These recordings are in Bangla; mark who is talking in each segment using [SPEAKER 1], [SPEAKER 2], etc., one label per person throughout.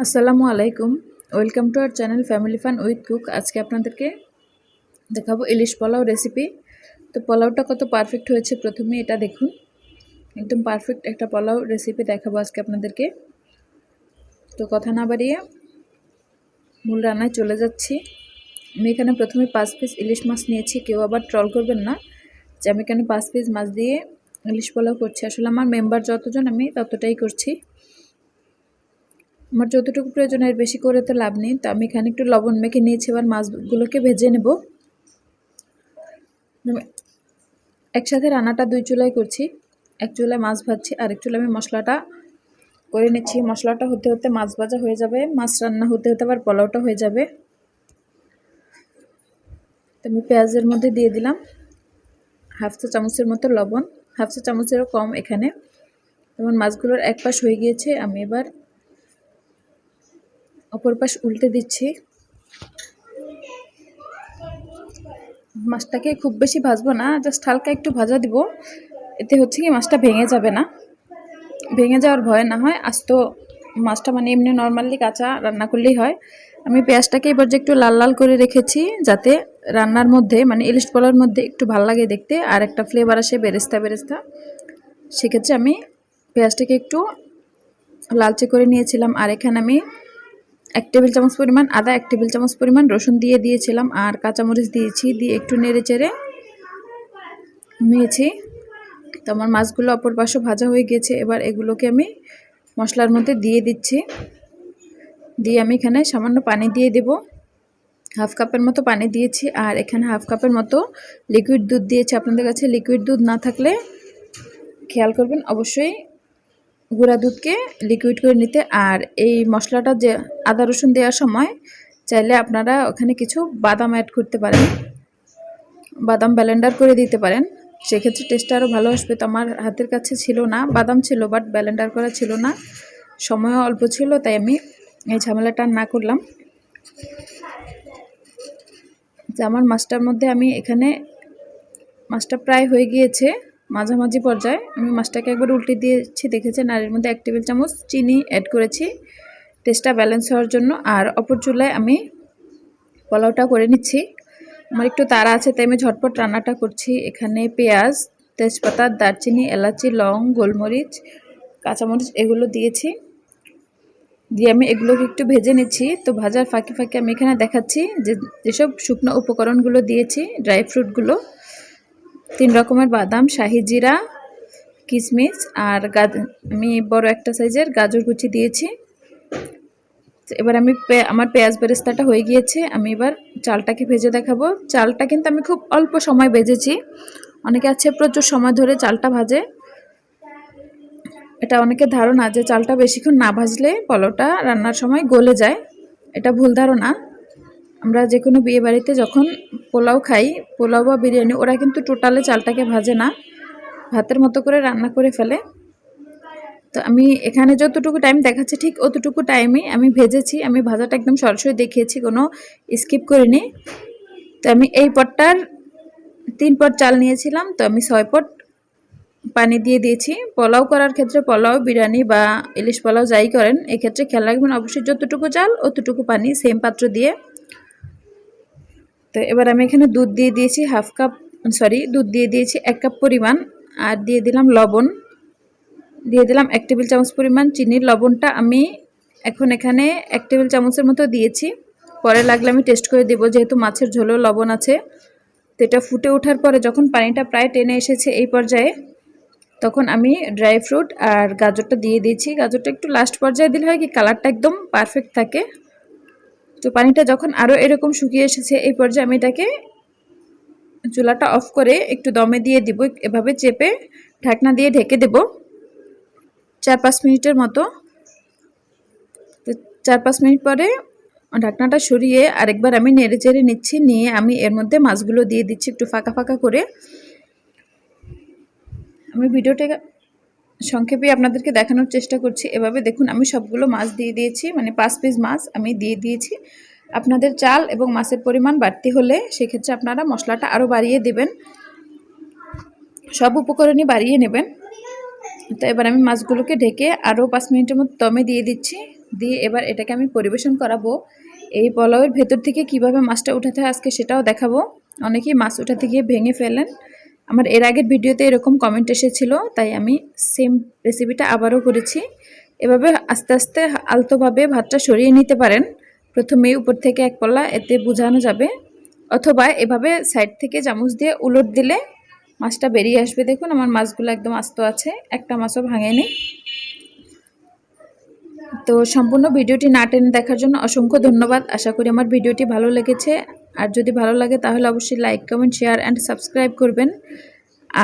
[SPEAKER 1] আসসালামু আলাইকুম। Welcome to our channel family fun with cook আজকে আপনাদেরকে দেখাবো ইলিশ পোলাও রেসিপি তো পোলাওটা কত পারফেক্ট হয়েছে প্রথমে এটা দেখুন। একদম পারফেক্ট একটা পোলাও রেসিপি দেখাবো আজকে আপনাদেরকে। তো কথা না বাড়িয়ে মূল রান্নায় চলে যাচ্ছি। আমি এখানে প্রথমে পাঁচ পিস ইলিশ মাছ নিয়েছি, কেউ আবার ট্রল করবেন না। যে আমি এখানে পাঁচ পিস মাছ দিয়ে ইলিশ পোলাও করছি। আসলে আমার মেম্বার যতজন আমি ততটাই করছি। আমার যতটুকু প্রয়োজন, এর বেশি করে তো লাভ নেই। তো আমি এখানে একটু লবণ মেখে নিয়েছি, এবার মাছগুলোকে ভেজে নেব। একসাথে রান্নাটা দুই চুলায় করছি। এক চুলায় মাছ ভাজছি, আর এক চুলায় আমি মশলাটা করে নিচ্ছি। মশলাটা হতে হতে মাছ ভাজা হয়ে যাবে, মাছ রান্না হতে হতে আবার পোলাওটা হয়ে যাবে। তো আমি পেঁয়াজের মধ্যে দিয়ে দিলাম হাফ চা চামচের মতো লবণ, হাফ চা চামচেরও কম এখানে। যেমন মাছগুলোর এক পাশ হয়ে গিয়েছে, আমি এবার অপর পাশ উল্টে দিচ্ছি। মাছটাকে খুব বেশি ভাজবো না জাস্ট হালকা একটু ভাজা দিব। এতে হচ্ছে কি মাছটা ভেঙে যাবে না। ভেঙে যাওয়ার ভয় না হয় আজ তো মাছটা মানে এমনি নর্মালি কাঁচা রান্না করলেই হয়। আমি পেঁয়াজটাকে এবার যে একটু লাল লাল করে রেখেছি, যাতে রান্নার মধ্যে মানে ইলিশ পোলার মধ্যে একটু ভালো লাগে দেখতে আর একটা ফ্লেভার আসে বেরেস্তা বেরেস্তা। সেক্ষেত্রে আমি পেঁয়াজটাকে একটু লালচে করে নিয়েছিলাম, আর এখানে আমি এক টেবিল চামচ পরিমাণ আদা, এক টেবিল চামচ পরিমাণ রসুন দিয়ে দিয়েছিলাম আর কাঁচামরিচ দিয়েছি, দিয়ে একটু নেড়ে চেড়ে নিয়েছি। তো আমার মাছগুলো অপর পাশে ভাজা হয়ে গিয়েছে এবার এগুলোকে আমি মশলার মধ্যে দিয়ে দিচ্ছি। দিয়ে আমি এখানে সামান্য পানি দিয়ে দেব। হাফ কাপের মতো পানি দিয়েছি আর এখানে হাফ কাপের মতো লিকুইড দুধ দিয়েছি। আপনাদের কাছে লিকুইড দুধ না থাকলে খেয়াল করবেন, অবশ্যই গুঁড়া দুধকে লিকুইড করে নিতে আর এই মশলাটা যে আদা রসুন দেওয়ার সময় চাইলে আপনারা ওখানে কিছু বাদাম অ্যাড করতে পারেন। বাদাম ব্যালেন্ডার করে দিতে পারেন। সেক্ষেত্রে টেস্টটা আরও ভালো আসবে। তো আমার হাতের কাছে ছিল না, বাদাম ছিল বাট ব্যালেন্ডার করা ছিল না। সময়ও অল্প ছিল, তাই আমি এই ঝামেলাটা না করলাম। আমার মাছটার মধ্যে আমি এখানে মাছটা প্রায় হয়ে গিয়েছে। মাঝামাঝি পর্যায়ে আমি মাছটাকে একবার উল্টে দিয়েছি, দেখেছেন? আর এর মধ্যে এক টেবিল চামচ চিনি অ্যাড করেছি। টেস্টটা ব্যালেন্স হওয়ার জন্য। আর অপর চুলায় আমি পোলাওটা করে নিচ্ছি। আমার একটু তাড়া আছে, তাই আমি ঝটপট রান্নাটা করছি। এখানে পেঁয়াজ, তেজপাতা, দারচিনি, এলাচি, লং, গোলমরিচ, কাঁচামরিচ এগুলো দিয়েছি। দিয়ে আমি এগুলোকে একটু ভেজে নিচ্ছি। তো ভাজার ফাঁকে ফাঁকে আমি এখানে দেখাচ্ছি যে যেসব শুকনো উপকরণগুলো দিয়েছি ড্রাই ফ্রুটগুলো তিন রকমের বাদাম, শাহি জিরা কিশমিশ আর আমি বড় একটা সাইজের গাজর কুচি দিয়েছি। এবার আমি আমার পেঁয়াজ বেরেস্তাটা হয়ে গিয়েছে। আমি এবার চালটাকে ভেজে দেখাবো। চালটা কিন্তু আমি খুব অল্প সময় ভেজেছি। অনেকে আছে প্রচুর সময় ধরে চালটা ভাজে। এটা অনেকের ধারণা যে চালটা বেশিক্ষণ না ভাজলে পলোটা রান্নার সময় গলে যায়। এটা ভুল ধারণা। আমরা যে কোনো বিয়ে বাড়িতে যখন পোলাও খাই, পোলাও বা বিরিয়ানি, ওরা কিন্তু টোটালে চালটাকে ভাজে না। ভাতের মতো করে রান্না করে ফেলে। তো আমি এখানে যতটুকু টাইম দেখাচ্ছি, ঠিক অতটুকু টাইমে আমি ভেজেছি। আমি ভাজাটা একদম সরাসরি দেখিয়েছি, কোনো স্কিপ করিনি। তো আমি এই পটটার তিন পট চাল নিয়েছিলাম। তো আমি ছয় পট পানি দিয়ে দিয়েছি। পোলাও করার ক্ষেত্রে পোলাও, বিরিয়ানি বা ইলিশ পোলাও যাই করেন, এক্ষেত্রে খেয়াল রাখবেন, অবশ্যই যতটুকু চাল, অতটুকু পানি সেম পাত্র দিয়ে তো এবার আমি এখানে দুধ দিয়ে দিয়েছি হাফ কাপ সরি দুধ দিয়ে দিয়েছি এক কাপ পরিমাণ, আর দিয়ে দিলাম লবণ। দিয়ে দিলাম এক টেবিল চামচ পরিমাণ চিনির লবণটা আমি এখন এখানে এক টেবিল চামচের মতো দিয়েছি। পরে লাগলে আমি টেস্ট করে দেবো, যেহেতু মাছের ঝোলেও লবণ আছে। তো এটা ফুটে ওঠার পরে যখন পানিটা প্রায় টেনে এসেছে এই পর্যায়ে, তখন আমি ড্রাই ফ্রুট আর গাজরটা দিয়ে দিয়েছি। গাজরটা একটু লাস্ট পর্যায়ে দিলে হয় কি কালারটা একদম পারফেক্ট থাকে। তো পানিটা যখন আরও এরকম শুকিয়ে এসেছে, এই পর্যায়ে আমি এটাকে চুলাটা অফ করে একটু দমে দিয়ে দিব, এভাবে চেপে ঢাকনা দিয়ে ঢেকে দেব। চার পাঁচ মিনিটের মতো। তো চার পাঁচ মিনিট পরে ঢাকনাটা সরিয়ে আরেকবার আমি নেড়ে চেড়ে নিচ্ছি, নিয়ে আমি এর মধ্যে মাছগুলো দিয়ে দিচ্ছি একটু ফাঁকা ফাঁকা করে। আমি ভিডিওটা সংক্ষেপে আপনাদেরকে দেখানোর চেষ্টা করছি। এভাবে দেখুন, আমি সবগুলো মাছ দিয়ে দিয়েছি মানে পাঁচ পিস মাছ আমি দিয়ে দিয়েছি। আপনাদের চাল এবং মাছের পরিমাণ বাড়তি হলে সেক্ষেত্রে আপনারা মশলাটা আরও বাড়িয়ে দেবেন। সব উপকরণই বাড়িয়ে নেবেন। তো এবার আমি মাছগুলোকে ঢেকে আরও পাঁচ মিনিটের মতো দমে দিয়ে দিচ্ছি। দিয়ে এবার এটাকে আমি পরিবেশন করাবো। এই পোলাওয়ের ভেতর থেকে কীভাবে মাছটা উঠাতে হয় আজকে সেটাও দেখাবো। অনেকেই মাছ উঠাতে গিয়ে ভেঙে ফেলেন। আমার এর আগের ভিডিওতে এরকম কমেন্ট এসেছিল, তাই আমি সেম রেসিপিটা আবারও করেছি। এভাবে আস্তে আস্তে আলতোভাবে ভাতটা সরিয়ে নিতে পারেন। প্রথমেই উপর থেকে এক পল্লা এতে বোঝানো যাবে। অথবা এভাবে সাইড থেকে চামচ দিয়ে উলট দিলে মাছটা বেরিয়ে আসবে। দেখুন, আমার মাছগুলো একদম আস্ত আছে, একটা মাছও ভাঙেনি। তো সম্পূর্ণ ভিডিওটি না টেনে দেখার জন্য অসংখ্য ধন্যবাদ। আশা করি আমার ভিডিওটি ভালো লেগেছে। আর যদি ভালো লাগে তাহলে অবশ্যই like comment share and subscribe করবেন।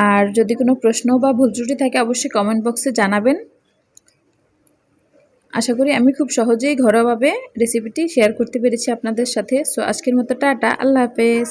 [SPEAKER 1] আর যদি কোনো প্রশ্ন বা ভুল ত্রুটি থাকে অবশ্যই কমেন্ট বক্সে জানাবেন। আশা করি আমি খুব সহজেই ঘরোয়াভাবে রেসিপিটি শেয়ার করতে পেরেছি আপনাদের সাথে। সো আজকের মতো টাটা, আল্লাহ হাফেজ।